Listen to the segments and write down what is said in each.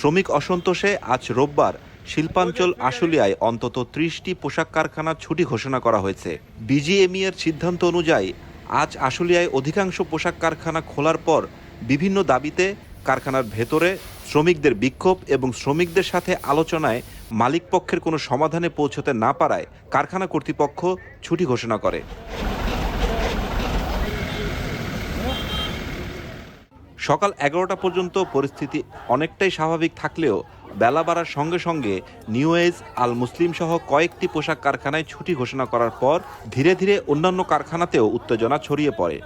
শ্রমিক অসন্তোষে আজ রোববার শিল্পাঞ্চল আশুলিয়ায় অন্তত ত্রিশটি পোশাক কারখানার ছুটি ঘোষণা করা হয়েছে। বিজিএমই এর সিদ্ধান্ত অনুযায়ী আজ আশুলিয়ায় অধিকাংশ পোশাক কারখানা খোলার পর বিভিন্ন দাবিতে কারখানার ভেতরে শ্রমিকদের বিক্ষোভ এবং শ্রমিকদের সাথে আলোচনায় মালিকপক্ষের কোনো সমাধানে পৌঁছতে না পারায় কারখানা কর্তৃপক্ষ ছুটি ঘোষণা করে। সকাল এগারোটা পর্যন্ত পরিস্থিতি অনেকটাই স্বাভাবিক থাকলেও বেলা বাড়ার সঙ্গে সঙ্গে নিউ এজ আল মুসলিম সহ কয়েকটি পোশাক কারখানায় ছুটি ঘোষণা করার পর ধীরে ধীরে অন্যান্য কারখানাতেও উত্তেজনা ছড়িয়ে পড়ে।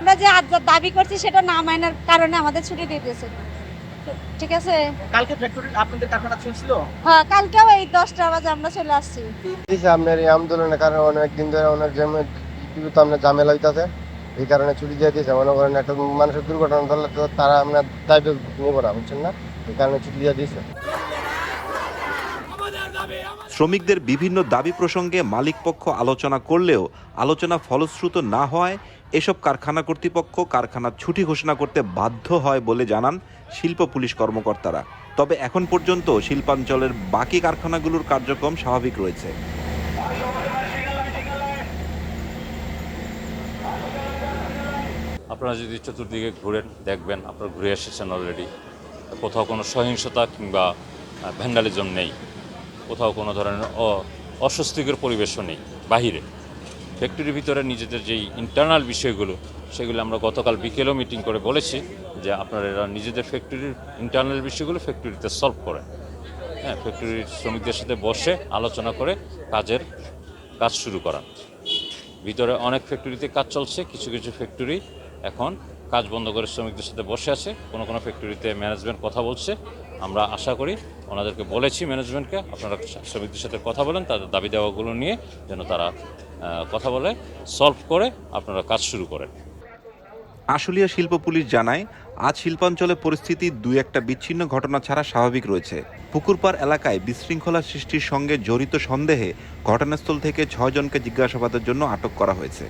আমরা যে আজ দাবি করছি সেটা না মানার কারণে আমাদের ছুটি দিয়ে দিয়েছে। ঠিক আছে? কালকে ফ্যাক্টরি আপনাদের কারখানা চলছিল? হ্যাঁ কালকেও এই দশটা বাজে আমরা চলে আসছি। আপনার এই আন্দোলনের কারণে অনেক দিন ধরে অনেক তো ঝামেলা হইতাছে। এই কারণে ছুটি দিয়ে দিয়েছে, মনে করেন একটা মানুষের দুর্ঘটনা ধরলে তো তারা আমরা দায়িত্ব নিব না, বুঝছেন না? এই কারণে ছুটি দিয়ে দিয়েছে। শ্রমিকদের বিভিন্ন দাবি প্রসঙ্গে মালিকপক্ষ আলোচনা করলেও আলোচনা ফলশ্রুত না হওয়ায় এসব কারখানা কর্তৃপক্ষ কারখানার ছুটি ঘোষণা করতে বাধ্য হয় বলে জানান শিল্প পুলিশ কর্মকর্তারা। তবে এখন পর্যন্ত শিল্পাঞ্চলের বাকি কারখানাগুলোর কার্যক্রম স্বাভাবিক রয়েছে। আপনারা যদি চতুর্দিকে ঘুরেন দেখবেন, আপনারা ঘুরে এসেছেন অলরেডি কোথাও কোনো সহিংসতা কিংবা ভ্যান্ডালিজম নেই। কোথাও কোনো ধরনের অস্বস্তিকর পরিবেশও নেই, বাহিরে। ফ্যাক্টরির ভিতরে নিজেদের যেই ইন্টারনাল বিষয়গুলো, সেগুলো আমরা গতকাল বিকেলেও মিটিং করে বলেছি যে আপনারা এরা নিজেদের ফ্যাক্টরির ইন্টারনাল বিষয়গুলো ফ্যাক্টরিতে সলভ করেন। হ্যাঁ ফ্যাক্টরির শ্রমিকদের সাথে বসে আলোচনা করে কাজের কাজ শুরু করান। ভিতরে অনেক ফ্যাক্টরিতে কাজ চলছে, কিছু কিছু ফ্যাক্টরি এখন কাজ বন্ধ করে শ্রমিকদের সাথে বসে আছে, কোনো কোনো ফ্যাক্টরিতে ম্যানেজমেন্ট কথা বলছে। আমরা আশা করি ওনাদেরকে বলেছি ম্যানেজমেন্টকে আপনারা শ্রমিকদের সাথে কথা বলেন, তাদের দাবি দেওয়াগুলো নিয়ে যেন তারা কথা বলে সলভ করে আপনারা কাজ শুরু করেন। আশুলিয়া শিল্প পুলিশ জানায়, আজ শিল্পাঞ্চলে পরিস্থিতি দুই একটা বিচ্ছিন্ন ঘটনা ছাড়া স্বাভাবিক রয়েছে। পুকুরপাড় এলাকায় বিশৃঙ্খলা সৃষ্টির সঙ্গে জড়িত সন্দেহে ঘটনাস্থল থেকে ছয়জনকে জিজ্ঞাসাবাদের জন্য আটক করা হয়েছে।